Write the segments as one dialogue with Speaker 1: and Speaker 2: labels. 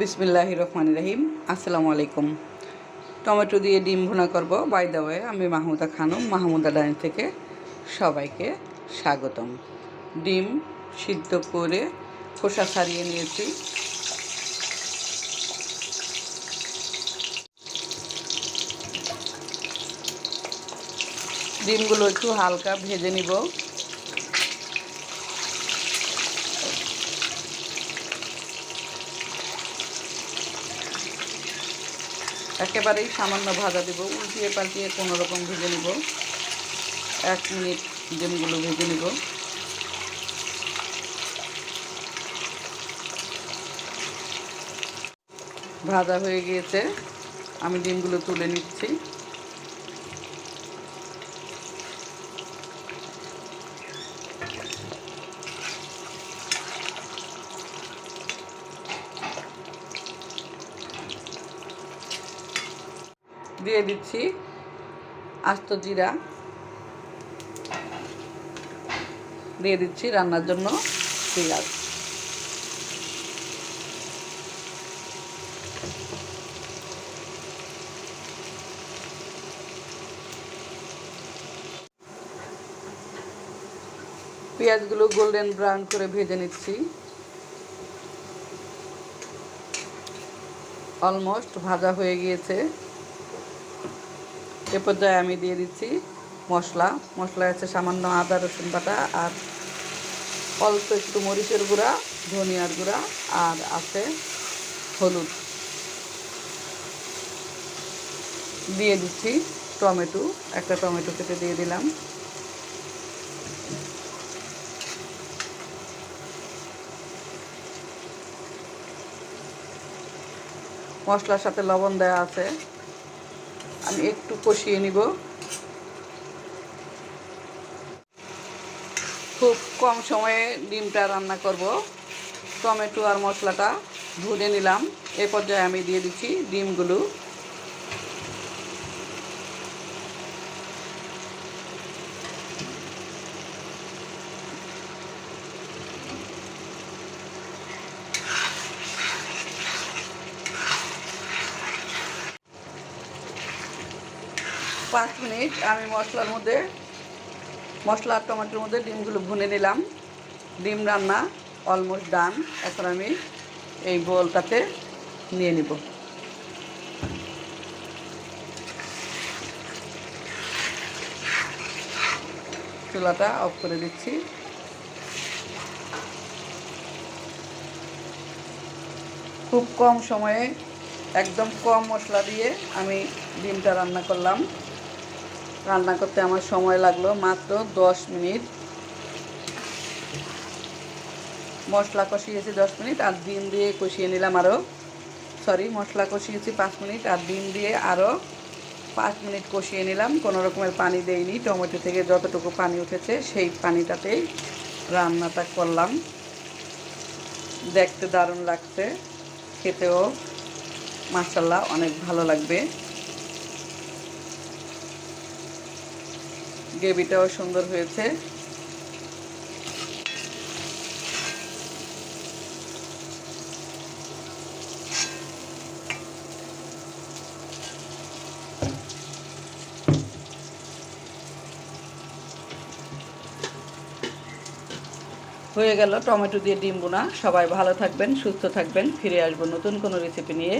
Speaker 1: বিসমিল্লাহ রহমান রহিম। আসসালামু আলাইকুম। টমেটো দিয়ে ডিম ভুনা করব। বাই দা ওয়ে আমি মাহমুদা খানম, মাহমুদা ডাইন থেকে সবাইকে স্বাগতম। ডিম সিদ্ধ করে খোসা ছাড়িয়ে নিয়েছি। ডিমগুলো একটু হালকা ভেজে নিব। একেবারেই সামান্য ভাজা দেব, উল্টিয়ে পাল্টিয়ে কোনো রকম ভেজে নেব। এক মিনিট ডিমগুলো ভেজে নেব। ভাজা হয়ে গিয়েছে। আমি ডিমগুলো তুলে নিচ্ছি। দিয়ে দিচ্ছি আস্ত জিরা। দিয়ে দিচ্ছি রান্নার জন্য পেঁয়াজ। পেঁয়াজগুলো গোল্ডেন ব্রাউন করে ভেজে নিচ্ছি। অলমোস্ট ভাজা হয়ে গিয়েছে। এ পর্যায়ে আমি দিয়ে দিচ্ছি মশলা। মশলা আছে সামান্য আদা, রসুন বাটা আর অল্প একটু মরিচের গুঁড়া, ধনিয়ার গুঁড়া আর আছে হলুদ। দিয়ে দিচ্ছি টমেটো। একটা টমেটো কেটে দিয়ে দিলাম। মশলার সাথে লবণ দেওয়া আছে। আমি একটু কষিয়ে নিব। খুব কম সময়ে ডিমটা রান্না করব। টমেটো আর মশলাটা ধুয়ে নিলাম। এ পর্যায়ে আমি দিয়ে দিচ্ছি ডিমগুলো। পাঁচ মিনিট আমি মশলার মধ্যে, মশলা আর টমেটোর মধ্যে ডিমগুলো ভুনে নিলাম। ডিম রান্না অলমোস্ট ডান এখন আমি এই বোলটাতে নিয়ে নিব। চুলাটা অফ করে দিচ্ছি। খুব কম সময়ে, একদম কম মশলা দিয়ে আমি ডিমটা রান্না করলাম। রান্না করতে আমার সময় লাগল মাত্র দশ মিনিট। মশলা কষিয়েছি দশ মিনিট আর ডিম দিয়ে কষিয়ে নিলাম আরও সরি মশলা কষিয়েছি পাঁচ মিনিট আর ডিম দিয়ে আরও পাঁচ মিনিট কষিয়ে নিলাম। কোনো রকমের পানি দেইনি। টমেটো থেকে যতটুকু পানি উঠেছে সেই পানিটাতেই রান্নাটা করলাম। দেখতে দারুণ লাগছে। খেতেও মাসাল্লাহ অনেক ভালো লাগবে। গ্রেভিটাও সুন্দর হয়েছে। হয়ে গেল টমেটো দিয়ে ডিম বোনা। সবাই ভালো থাকবেন, সুস্থ থাকবেন, ফিরে আসব নতুন কোনো রেসিপি নিয়ে।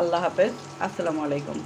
Speaker 1: আল্লাহ হাফেজ, আসসালামু আলাইকুম।